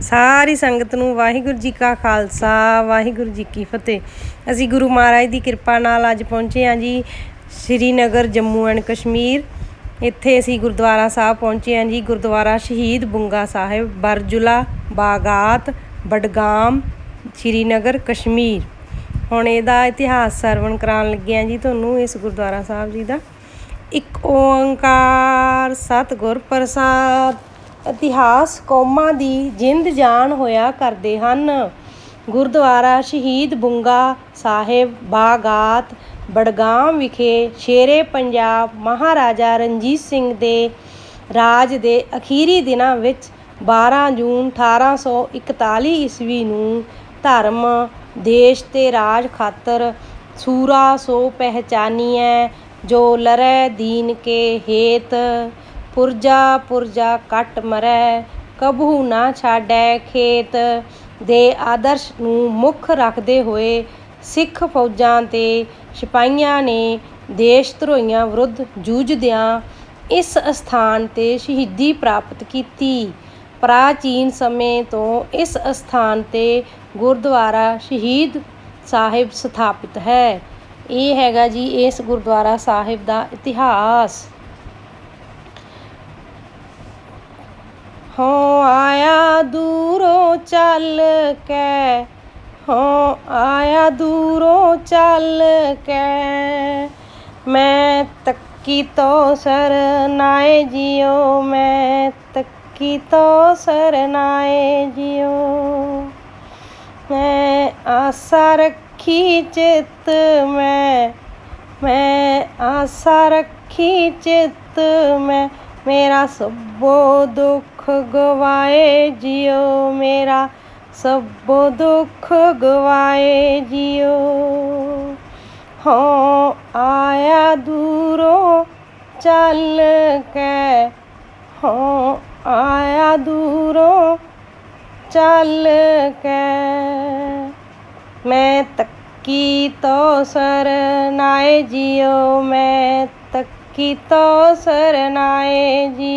ਸਾਰੀ ਸੰਗਤ ਨੂੰ ਵਾਹਿਗੁਰੂ ਜੀ ਕਾ ਖਾਲਸਾ, ਵਾਹਿਗੁਰੂ ਜੀ ਕੀ ਫਤਿਹ। ਅਸੀਂ ਗੁਰੂ ਮਹਾਰਾਜ ਦੀ ਕਿਰਪਾ ਨਾਲ ਅੱਜ ਪਹੁੰਚੇ ਹਾਂ ਜੀ, ਸ਼੍ਰੀਨਗਰ, ਜੰਮੂ ਐਂਡ ਕਸ਼ਮੀਰ। ਇੱਥੇ ਅਸੀਂ ਗੁਰਦੁਆਰਾ ਸਾਹਿਬ ਪਹੁੰਚੇ ਹਾਂ ਜੀ, ਗੁਰਦੁਆਰਾ ਸ਼ਹੀਦ ਬੁੰਗਾ ਸਾਹਿਬ, ਬਰਜੁਲਾ, ਬਾਗਾਤ, ਬਡਗਾਮ, ਸ਼੍ਰੀਨਗਰ, ਕਸ਼ਮੀਰ। ਹੁਣ ਇਹਦਾ ਇਤਿਹਾਸ ਸਰਵਣ ਕਰਾਉਣ ਲੱਗੇ ਹਾਂ ਜੀ ਤੁਹਾਨੂੰ ਇਸ ਗੁਰਦੁਆਰਾ ਸਾਹਿਬ ਜੀ ਦਾ। ਇੱਕ ਓੰਕਾਰ ਸਤਿਗੁਰ ਪ੍ਰਸਾਦ। ਇਤਿਹਾਸ ਕੌਮਾਂ ਦੀ ਜਿੰਦ ਜਾਨ ਹੋਇਆ ਕਰਦੇ ਹਨ। ਗੁਰਦੁਆਰਾ ਸ਼ਹੀਦ ਬੁੰਗਾ ਸਾਹਿਬ, ਬਾਗਾਤ, ਬੜਗਾਮ ਵਿਖੇ ਸ਼ੇਰੇ ਪੰਜਾਬ ਮਹਾਰਾਜਾ ਰਣਜੀਤ ਸਿੰਘ ਦੇ ਰਾਜ ਦੇ ਅਖੀਰੀ ਦਿਨਾਂ ਵਿੱਚ 12 ਜੂਨ 1841 ਈਸਵੀ ਨੂੰ ਧਰਮ, ਦੇਸ਼ ਤੇ ਰਾਜ ਖਾਤਰ ਸੂਰਾ ਸੋ ਪਹਿਚਾਨੀਐ, ਜੋ ਲਰੈ ਦੀਨ ਕੇ ਹੇਤ ਪੁਰਜਾ ਪੁਰਜਾ ਕੱਟ ਮਰੈ, ਕਬਹੂ ਨਾ ਛਾਡੈ ਖੇਤ। ਦੇ ਆਦਰਸ਼ ਨੂੰ ਮੁੱਖ ਰੱਖਦੇ ਹੋਏ ਸਿੱਖ ਫੌਜਾਂ ਤੇ ਸਿਪਾਹੀਆਂ ਨੇ ਦੇਸ਼ ਧਰੋਈਆਂ ਵਿਰੁੱਧ ਜੂਝਦਿਆਂ ਇਸ ਅਸਥਾਨ ਤੇ ਸ਼ਹੀਦੀ ਪ੍ਰਾਪਤ ਕੀਤੀ। ਪ੍ਰਾਚੀਨ ਸਮੇਂ ਤੋਂ ਇਸ ਅਸਥਾਨ ਤੇ ਗੁਰਦੁਆਰਾ ਸ਼ਹੀਦ ਸਾਹਿਬ ਸਥਾਪਿਤ ਹੈ। ਇਹ ਹੈਗਾ ਜੀ ਇਸ ਗੁਰਦੁਆਰਾ ਸਾਹਿਬ ਦਾ ਇਤਿਹਾਸ। हो आया दूरों चल के। हो आया दूरों चल के। मैं तक्की तो सर नाए जियो, मैं तक्की तो सर नाए जियो। मैं आशा रखी चित मैं मैं आशा रखी चित मैं, मेरा सुबो दुख दुख गवाए, जियो मेरा सब दुख गवाए, जियो। हो आया दूरों, चल के। हो आया दूरों, चल के। मैं तक्की तो सरनाए जियो। मैं तक्की तो सरनाए जियो।